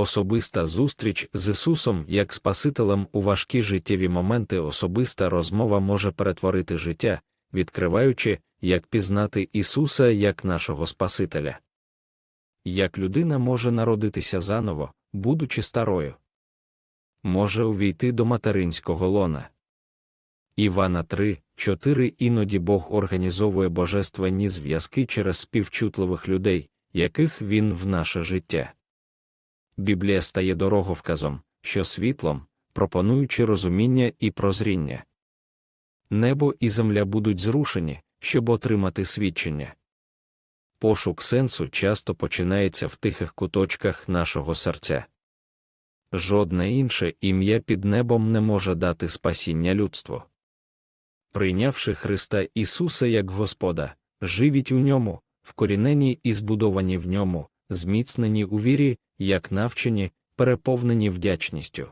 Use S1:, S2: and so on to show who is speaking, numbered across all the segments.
S1: Особиста зустріч з Ісусом як Спасителем у важкі життєві моменти особиста розмова може перетворити життя, відкриваючи, як пізнати Ісуса як нашого Спасителя. Як людина може народитися заново, будучи старою, може увійти до материнського лона. Івана 3, 4 Іноді Бог організовує божественні зв'язки через співчутливих людей, яких він в наше життя. Біблія стає дороговказом, що світлом, пропонуючи розуміння і прозріння. Небо і земля будуть зрушені, щоб отримати свідчення. Пошук сенсу часто починається в тихих куточках нашого серця. Жодне інше ім'я під небом не може дати спасіння людству. Прийнявши Христа Ісуса як Господа, живіть у ньому, вкорінені і збудовані в ньому, зміцнені у вірі, як навчені, переповнені вдячністю.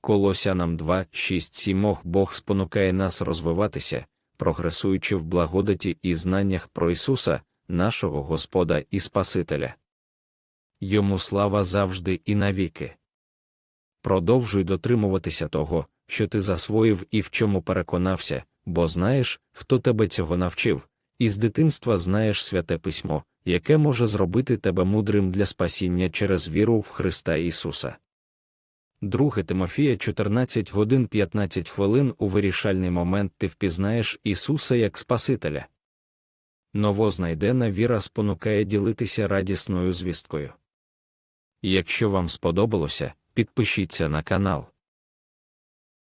S1: Колосянам 2, 6, 7 Бог спонукає нас розвиватися, прогресуючи в благодаті і знаннях про Ісуса, нашого Господа і Спасителя. Йому слава завжди і навіки. Продовжуй дотримуватися того, що ти засвоїв і в чому переконався, бо знаєш, хто тебе цього навчив, і з дитинства знаєш святе письмо, яке може зробити тебе мудрим для спасіння через віру в Христа Ісуса. 2 Тимофія 14 годин 15 хвилин у вирішальний момент ти впізнаєш Ісуса як Спасителя. Новознайдена віра спонукає ділитися радісною звісткою. Якщо вам сподобалося, підпишіться на канал.